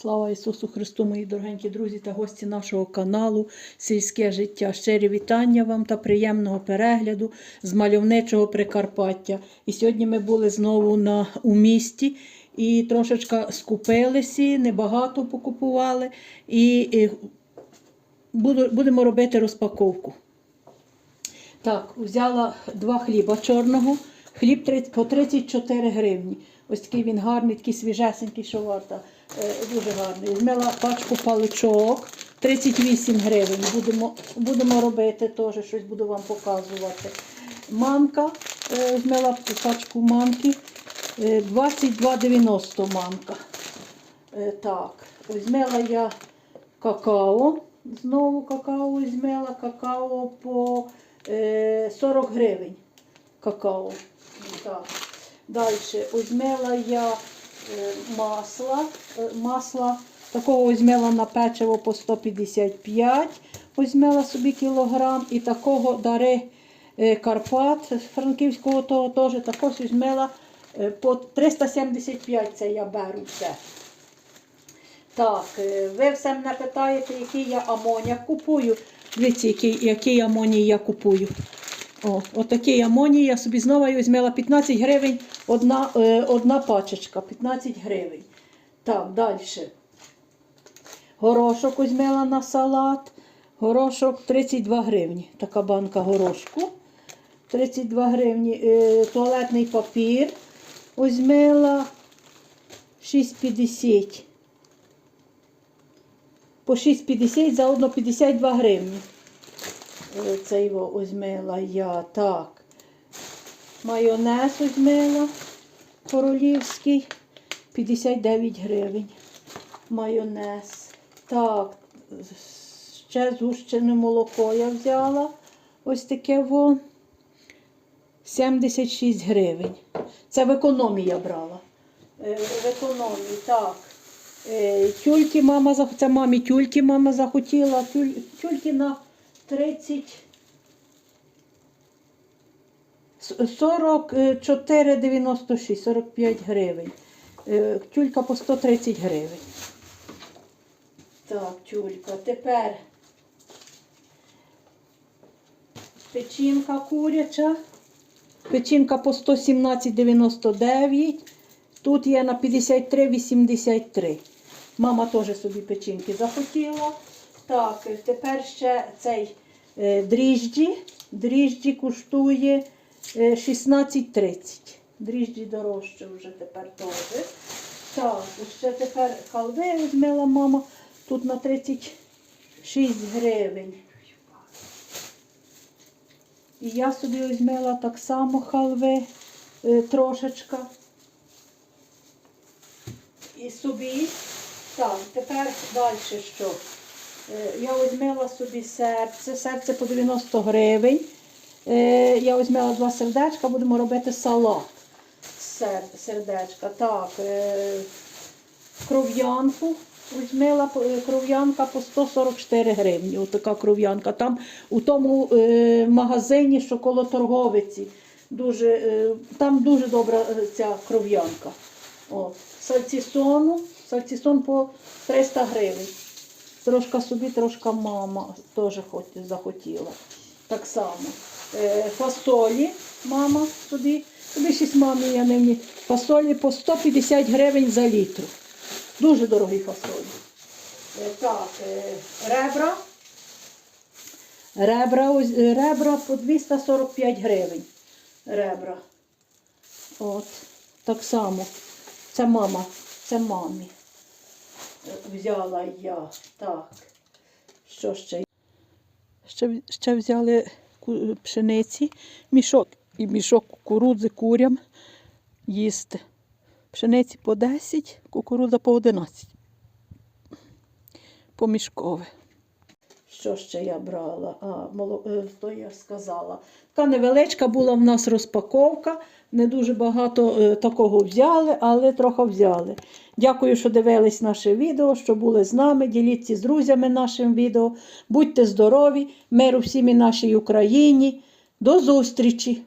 Слава Ісусу Христу, мої дорогенькі друзі та гості нашого каналу Сільське життя. Щирі вітання вам та приємного перегляду з мальовничого Прикарпаття. І сьогодні ми були знову на, у місті і трошечка скупилися, небагато покупували. І, і буду, будемо робити розпаковку. Так, взяла два хліба чорного. Хліб 30 по 34 гривні. Ось такий він гарний, такий свіжесенький, що варта. Е, дуже гарний. Візьмела пачку паличок 38 гривень. Будемо, будемо робити теж, щось буду вам показувати. Манка, е, візьмела пачку манки е, 22,90 манка. Е, так, візьмела я какао. Знову какао візьмела, какао по е, 40 гривень. Какао. Так. Далі візьмела я масла. Е, масла такого візьмела на печиво по 155. Візьмела собі кілограм. І такого дари е, Карпат франківського того теж також візьмела е, по 375 це я беру все. Так, е, ви все мене питаєте, який я амоняк купую. Дивіться, який, який амоній я купую. О, отакий амоній я собі знову візьмела 15 гривень одна, е, одна пачечка. 15 гривень. Так, далі. Горошок візьмела на салат. Горошок 32 гривні. Така банка горошку. 32 гривні. Е, туалетний папір. Візьмела 6,50. По 6,50 за одно 52 гривні. Е, Це його візьмела я. Так. Майонез візьмела королівський 59 гривень. Майонез. Так, ще згущене молоко я взяла. Ось таке во 76 гривень. Це в економії я брала. Е, В економії, так. Е, Тюльки мама це мамі тюльки мама захотіла. Тюль, тюльки на 30. 44,96, 45 гривень. Е, Тюлька по 130 гривень. Так, тюлька. Тепер печінка куряча. Печінка по 117,99. Тут є на 53,83. Мама теж собі печінки захотіла. Так, е, тепер ще цей е, дріжджі. Дріжджі коштує е, 16,30. Дріжджі дорожче вже тепер теж. Так, ще тепер халви візьмела мама. Тут на 36 гривень. І я собі візьмела так само халви е, трошечка. І собі. Так, тепер далі що? Е, Я візьмела собі серце. Серце по 90 гривень. Я візьмела два сердечка, будемо робити салат. Сер, сердечка. Так, е, кров'янку. Візьмела по- е, кров'янка по 144 гривні. Ось така кров'янка. Там у тому е, магазині, що коло торговиці. Дуже, е, там дуже добра е, ця кров'янка. Сальцісону. Сальцісон по 300 гривень. Трошка собі, трошка мама теж захотіла. Так само. Е, фасолі мама. Собі щось мамі я нині. Фасолі по 150 гривень за літр. Дуже дорогі фасолі. Е, так, е, ребра. Ребра, ребра по 245 гривень. Ребра. От, так само. Це мама, це мамі. Взяла я. Так. Що ще? Ще, ще взяли пшениці, мішок і мішок кукурудзи курям їсти. Пшениці по 10, кукурудза по 11. Помішкове. Що ще я брала? А, е, то я сказала. Така невеличка була в нас розпаковка. Не дуже багато е, такого взяли, але трохи взяли. Дякую, що дивились наше відео, що були з нами. Діліться з друзями нашим відео. Будьте здорові, миру всім і нашій Україні. До зустрічі!